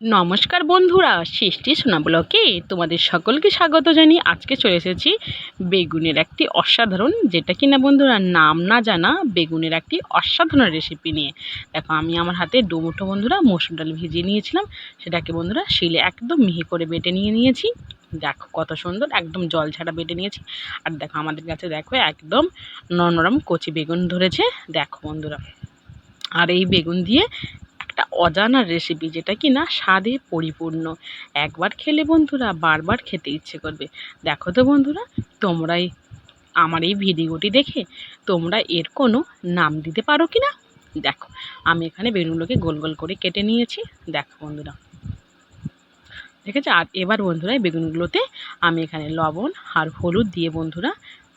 নমস্কার বন্ধুরা, সৃষ্টি সোনা ব্লকে তোমাদের সকলকে স্বাগত জানি আজকে চলে এসেছি বেগুনের একটি অসাধারণ, যেটা কিনা বন্ধুরা নাম না জানা, বেগুনের একটি অসাধারণ রেসিপি নিয়ে। দেখো, আমি আমার হাতে ডুমুঠো বন্ধুরা মসুর ডাল ভিজিয়ে নিয়েছিলাম, সেটাকে বন্ধুরা শিলে একদম মিহি করে বেটে নিয়ে নিয়েছি। দেখো, কত সুন্দর একদম জল ছাড়া বেটে নিয়েছি। আর দেখো, আমাদের কাছে দেখো, একদম নরম কচি বেগুন ধরেছে। দেখো বন্ধুরা, আর এই বেগুন দিয়ে একটা অজানা রেসিপি যেটা কি না স্বাদে পরিপূর্ণ। একবার খেলে বন্ধুরা, বারবার খেতে ইচ্ছে করবে। দেখো তো বন্ধুরা, তোমরাই আমার এই ভিডিওটি দেখে তোমরা এর কোনো নাম দিতে পারো কি না দেখো, আমি এখানে বেগুনগুলোকে গোল গোল করে কেটে নিয়েছি। দেখো বন্ধুরা। দেখেছ? আর এবার বন্ধুরা বেগুনগুলোতে আমি এখানে লবণ আর হলুদ দিয়ে বন্ধুরা,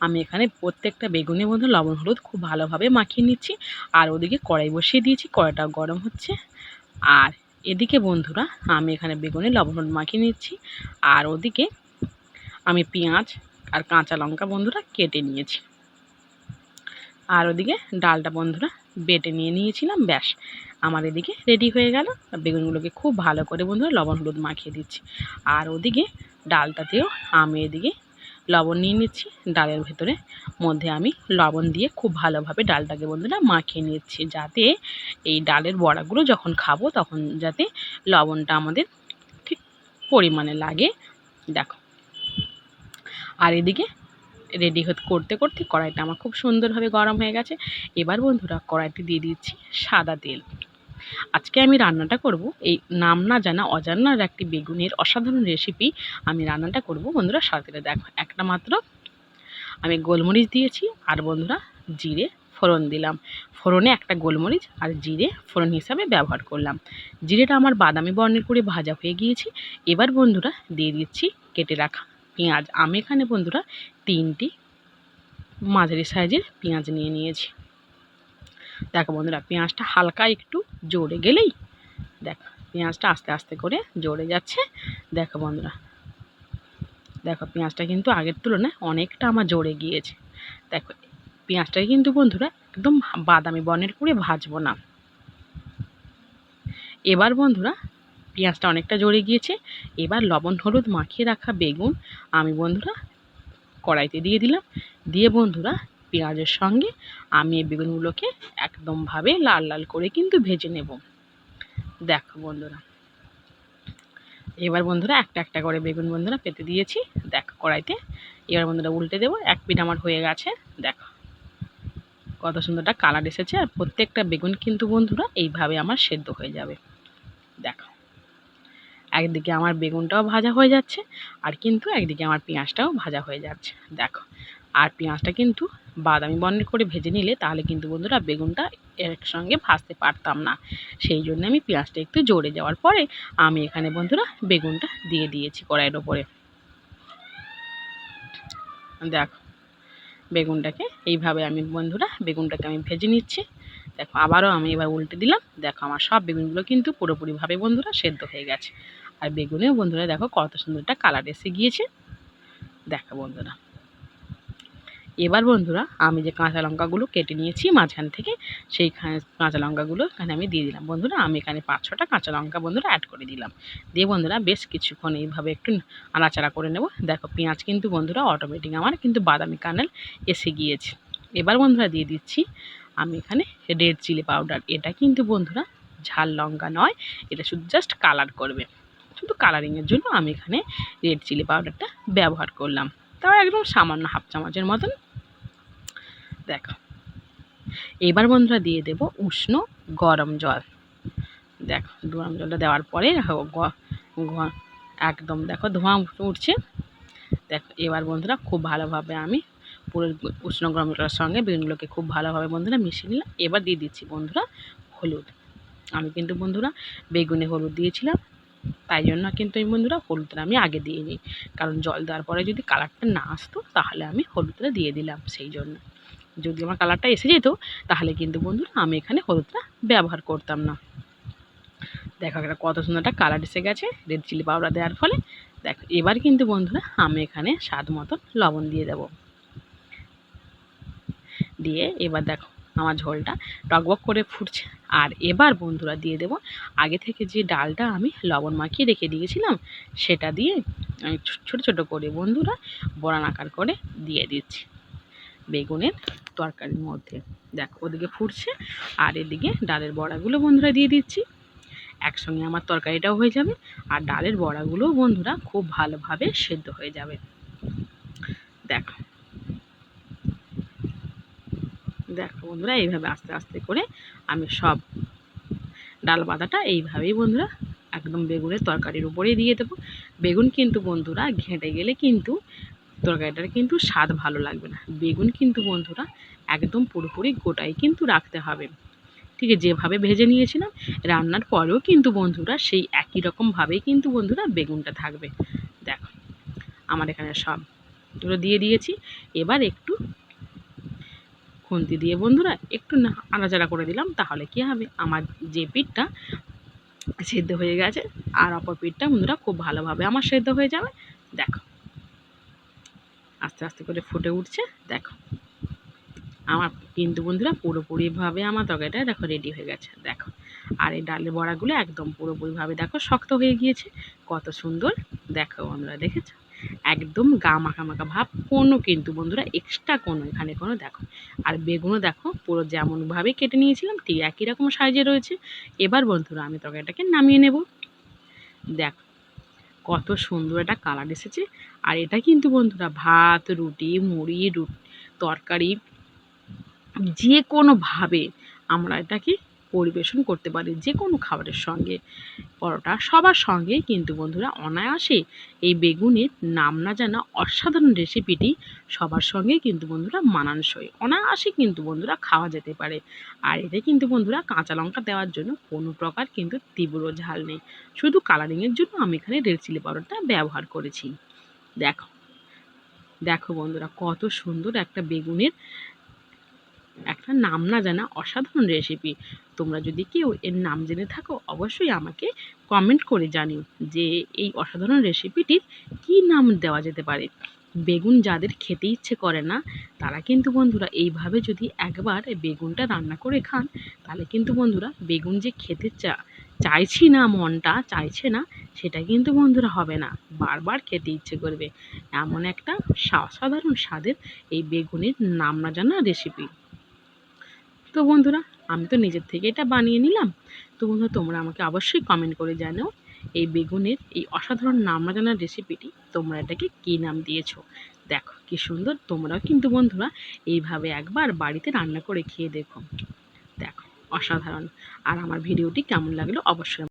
আমি এখানে প্রত্যেকটা বেগুনে বন্ধু লবণ, হলুদ খুব ভালোভাবে মাখিয়ে নিচ্ছি। আর ওদিকে কড়াই বসিয়ে দিয়েছি কড়াইটা গরম হচ্ছে। আর এদিকে বন্ধুরা, আমি এখানে বেগুনে, লবণ হলুদ মাখিয়ে নিচ্ছি। আর ওদিকে আমি পেঁয়াজ আর কাঁচা লঙ্কা বন্ধুরা কেটে নিয়েছি। আর ওদিকে ডালটা বন্ধুরা বেটে নিয়ে নিয়েছিলাম, ব্যাস। আমার এদিকে রেডি হয়ে গেল। বেগুনগুলোকে খুব ভালো করে বন্ধুরা লবণ হলুদ মাখিয়ে দিচ্ছি। আর ওদিকে ডালটাতেও আমি এদিকে লবণ নিয়ে নিচ্ছি, ডালের ভেতরে। মধ্যে আমি লবণ দিয়ে খুব ভালোভাবে ডালটাকে বন্ধুরা মাখিয়ে নিচ্ছি, যাতে এই ডালের বড়াগুলো যখন খাব তখন যাতে লবণটা আমাদের ঠিক পরিমাণে লাগে। দেখো। আর এদিকে রেডি হতে, করতে করতে কড়াইটা আমার খুব সুন্দরভাবে গরম হয়ে গেছে। এবার বন্ধুরা কড়াইটি দিয়ে দিচ্ছি সাদা তেল। আজকে আমি রান্নাটা করব। এই নাম না জানা অজানার একটি বেগুনের অসাধারণ রেসিপি আমি রান্নাটা করব। বন্ধুরা সাথে দেখো। একটা মাত্র আমি গোলমরিচ দিয়েছি আর বন্ধুরা, জিরে ফোড়ন দিলাম। ফোড়নে একটা গোলমরিচ আর জিরে ফোড়ন হিসাবে ব্যবহার করলাম। জিরেটা আমার বাদামি বর্ণের করে ভাজা হয়ে গিয়েছে। এবার বন্ধুরা, দিয়ে দিচ্ছি কেটে রাখা পেঁয়াজ। আমি এখানে বন্ধুরা, তিনটি মাঝারি সাইজের পেঁয়াজ নিয়ে নিয়েছি। দেখো বন্ধুরা, পেঁয়াজটা হালকা একটু জোরে গেলেই দেখো, পেঁয়াজটা আস্তে আস্তে করে জোরে যাচ্ছে। দেখো বন্ধুরা, দেখো পেঁয়াজটা কিন্তু আগের তুলনায় অনেকটা আমার জোরে গিয়েছে। দেখো, পেঁয়াজটাকে কিন্তু বন্ধুরা একদম বাদামি বর্ণের করে ভাজবো না। এবার বন্ধুরা, পেঁয়াজটা অনেকটা জোরে গিয়েছে। এবার লবণ, হলুদ মাখিয়ে রাখা বেগুন আমি বন্ধুরা কড়াইতে দিয়ে দিলাম। দিয়ে বন্ধুরা পেঁয়াজের সঙ্গে আমি এই বেগুনগুলোকে একদমভাবে লাল লাল করে কিন্তু ভেজে নেব। দেখো বন্ধুরা, এবার বন্ধুরা একটা একটা করে বেগুন বন্ধুরা পেতে দিয়েছি। দেখো কড়াইতে, এবার বন্ধুরা উল্টে দেবো, এক পিঠ আমার হয়ে গেছে। দেখো কত সুন্দরটা কালার এসেছে, আর প্রত্যেকটা বেগুন কিন্তু বন্ধুরা এইভাবে আমার সেদ্ধ হয়ে যাবে। দেখো, একদিকে আমার বেগুনটাও ভাজা হয়ে যাচ্ছে, আর কিন্তু একদিকে আমার পেঁয়াজটাও ভাজা হয়ে যাচ্ছে। দেখো, আর পেঁয়াজটা কিন্তু বাদামি বর্ণের করে ভেজে নিলে তাহলে কিন্তু বন্ধুরা বেগুনটা একসঙ্গে ভাজতে পারতাম না। সেই জন্য আমি পেঁয়াজটা একটু জোরে যাওয়ার পরে আমি এখানে বন্ধুরা বেগুনটা দিয়ে দিয়েছি কড়াইয়ের ওপরে। দেখো, বেগুনটাকে এইভাবে আমি বন্ধুরা বেগুনটাকে আমি ভেজে নিচ্ছি। দেখো, আবারও আমি এবার উল্টে দিলাম। দেখো, আমার সব বেগুনগুলো কিন্তু পুরোপুরিভাবে বন্ধুরা সেদ্ধ হয়ে গেছে। আর বেগুনেও বন্ধুরা দেখো কত সুন্দর একটা কালার এসে গিয়েছে। দেখো বন্ধুরা। এবার বন্ধুরা, আমি যে কাঁচা লঙ্কাগুলো কেটে নিয়েছি মাঝখান থেকে, সেই কাঁচা লঙ্কাগুলো এখানে আমি দিয়ে দিলাম। বন্ধুরা, আমি এখানে পাঁচ ছটা কাঁচা লঙ্কা বন্ধুরা অ্যাড করে দিলাম। দিয়ে বন্ধুরা, বেশ কিছুক্ষণ এইভাবে একটু নাড়াচাড়া করে নেব। দেখো, পেঁয়াজ কিন্তু বন্ধুরা অটোমেটিক আমার কিন্তু বাদামি কানেল এসে গিয়েছে। এবার বন্ধুরা দিয়ে দিচ্ছি, আমি এখানে রেড চিলি পাউডার এটা কিন্তু বন্ধুরা ঝাল লঙ্কা নয়, এটা শুধু জাস্ট কালার করবে। শুধু কালারিংয়ের জন্য আমি এখানে রেড চিলি পাউডারটা ব্যবহার করলাম। তাও একদম সামান্য হাফ চামচের মতন দেখো। এবার বন্ধুরা দিয়ে দেব উষ্ণ গরম জল। দেখো, গরম জলটা দেওয়ার পরে একদম দেখো ধোঁয়া উঠছে। দেখো, এবার বন্ধুরা খুব ভালোভাবে আমি পুরো উষ্ণ গরম জলের সঙ্গে বেগুনগুলোকে খুব ভালোভাবে বন্ধুরা মিশিয়ে নিলাম। এবার দিয়ে দিচ্ছি বন্ধুরা হলুদ। আমি কিন্তু বন্ধুরা বেগুনে হলুদ দিয়েছিলাম। তাই জন্য কিন্তু এই বন্ধুরা হলুদটা আমি আগে দিয়ে নিই। কারণ জল দেওয়ার পরে যদি কালারটা না আসতো, তাহলে আমি হলুদটা দিয়ে দিলাম সেই জন্য। যদি আমার কালারটা এসে যেত, তাহলে কিন্তু বন্ধুরা আমি এখানে হলুদটা ব্যবহার করতাম না। দেখো একটা কত সুন্দর একটা কালার এসে গেছে রেড চিলি পাউডার দেওয়ার ফলে। দেখো, এবার কিন্তু বন্ধুরা আমি এখানে স্বাদ মতন লবণ দিয়ে দেব। দিয়ে এবার দেখো আমার ঝোলটা টকবক করে ফুটছে। আর এবার বন্ধুরা দিয়ে দেব আগে থেকে যে ডালটা আমি লবণ মাখিয়ে রেখে দিয়েছিলাম, সেটা দিয়ে আমি ছোটো ছোটো করে বন্ধুরা বড়ান আকার করে দিয়ে দিচ্ছি। বেগুনের তরকারির মধ্যে। দেখ, ওদিকে ফুটছে, আর এদিকে ডালের বড়াগুলো বন্ধুরা দিয়ে দিচ্ছি। একসঙ্গে আমার তরকারিটাও হয়ে যাবে, আর ডালের বড়াগুলোও বন্ধুরা খুব ভালোভাবে সেদ্ধ হয়ে যাবে। দেখো। দেখো বন্ধুরা, এইভাবে আস্তে আস্তে করে আমি সব ডাল বাঁধাটা এইভাবেই বন্ধুরা একদম বেগুনের তরকারির উপরেই দিয়ে দেবো। বেগুন কিন্তু বন্ধুরা ঘেঁটে গেলে কিন্তু তরকারিটার কিন্তু স্বাদ ভালো লাগবে না। বেগুন কিন্তু বন্ধুরা একদম পুরোপুরি গোটাই কিন্তু রাখতে হবে। ঠিক আছে, যেভাবে ভেজে নিয়েছিলাম, রান্নার পরেও কিন্তু বন্ধুরা সেই একই রকমভাবেই কিন্তু বন্ধুরা বেগুনটা থাকবে। দেখো, আমার এখানে সব এগুলো দিয়ে দিয়েছি। এবার একটু খুন্তি দিয়ে বন্ধুরা একটু না আনাচাড়া করে দিলাম, তাহলে কি হবে? আমার যে পিঠটা সেদ্ধ হয়ে গেছে, আর অপর পিঠটা বন্ধুরা খুব ভালোভাবে আমার সেদ্ধ হয়ে যাবে। দেখো আস্তে আস্তে করে ফুটে উঠছে, দেখো। আমার কিন্তু বন্ধুরা পুরোপুরিভাবে আমার তরকারিটা দেখো রেডি হয়ে গেছে, দেখো। আর এই ডালের বড়াগুলো একদম পুরোপুরিভাবে দেখো শক্ত হয়ে গিয়েছে, কত সুন্দর, দেখো বন্ধুরা, দেখেছ? একদম গা মাখা মাখা ভাব, কোনো কিন্তু বন্ধুরা এক্সট্রা কোনো, এখানে কোনো দেখো। আর বেগুনও দেখো পুরো যেমনভাবে কেটে নিয়েছিলাম, ঠিক একই রকম সাইজে রয়েছে। এবার বন্ধুরা আমি তরকারিটাকে নামিয়ে নেব। দেখো কত সুন্দর একটা কালার এসেছে। আর এটা কিন্তু বন্ধুরা ভাত, রুটি, মুড়ি তরকারি যে কোনোভাবে আমরা এটাকে পরিবেশন করতে পারে যে কোনো খাবারের সঙ্গে। পরোটা সবার সঙ্গে কিন্তু বন্ধুরা অনায়াসে এই বেগুনের নাম না জানা অসাধারণ রেসিপিটি সবার সঙ্গে কিন্তু বন্ধুরা মানানসই। অনায়াসে কিন্তু বন্ধুরা খাওয়া যেতে পারে। আর এতে কিন্তু বন্ধুরা কাঁচা লঙ্কা দেওয়ার জন্য কোনো প্রকার কিন্তু তীব্র ঝাল নেই। শুধু কালারিংয়ের জন্য আমি এখানে রেড চিলি পাউডারটা ব্যবহার করেছি। দেখো দেখো বন্ধুরা কত সুন্দর একটা বেগুনের একটা নাম না জানা অসাধারণ রেসিপি তোমরা যদি কেউ এর নাম জেনে থাকো, অবশ্যই আমাকে কমেন্ট করে জানিও যে এই অসাধারণ রেসিপিটির কি নাম দেওয়া যেতে পারে। বেগুন যাদের খেতে ইচ্ছে করে না, তারা কিন্তু বন্ধুরা এইভাবে যদি একবার বেগুনটা রান্না করে খান, তাহলে কিন্তু বন্ধুরা বেগুন যে খেতে চা, চাইছি না মনটা, চাইছে না, সেটা কিন্তু বন্ধুরা হবে না। বারবার খেতে ইচ্ছে করবে। এমন একটা অসাধারণ স্বাদের এই বেগুনের নাম না জানা রেসিপি তো বন্ধুরা আমি তো নিজের থেকে এটা বানিয়ে নিলাম। তো বন্ধুরা তোমরা আমাকে অবশ্যই কমেন্ট করে জানাও এই বেগুনের এই অসাধারণ নাম জানার রেসিপিটি তোমরা এটাকে কী নাম দিয়েছ। দেখো কি সুন্দর, তোমরাও কিন্তু বন্ধুরা এইভাবে একবার বাড়িতে রান্না করে খেয়ে দেখো। দেখো, অসাধারণ। আর আমার ভিডিওটি কেমন লাগল অবশ্যই